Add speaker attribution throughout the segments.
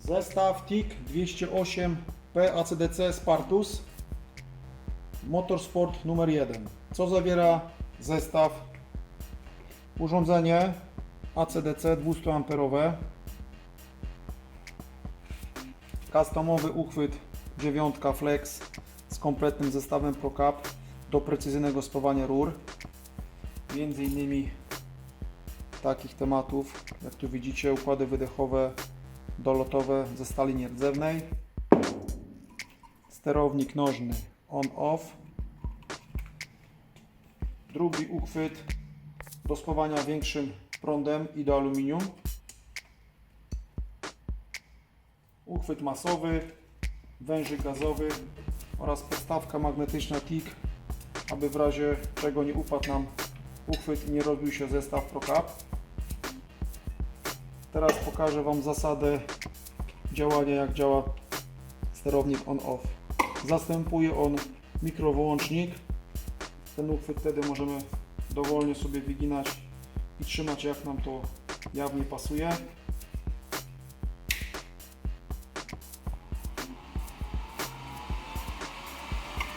Speaker 1: Zestaw TIG 208 PACDC Spartus Motorsport numer 1. Co zawiera zestaw? Urządzenie ACDC 200 amperowe. Customowy uchwyt 9 Flex z kompletnym zestawem ProCap do precyzyjnego spawania rur. Między innymi takich tematów, jak tu widzicie, układy wydechowe dolotowe ze stali nierdzewnej, sterownik nożny on-off, drugi uchwyt do spawania większym prądem i do aluminium, uchwyt masowy, wężyk gazowy oraz podstawka magnetyczna TIG, aby w razie czego nie upadł nam uchwyt i nie robił się zestaw ProCap. Teraz pokażę Wam zasadę działania, jak działa sterownik on-off. Zastępuje on mikrowyłącznik. Ten uchwyt wtedy możemy dowolnie sobie wyginać i trzymać jak nam to jawnie pasuje.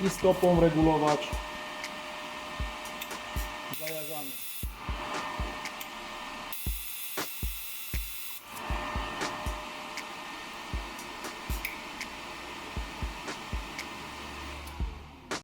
Speaker 1: I stopą regulować zajarzanie.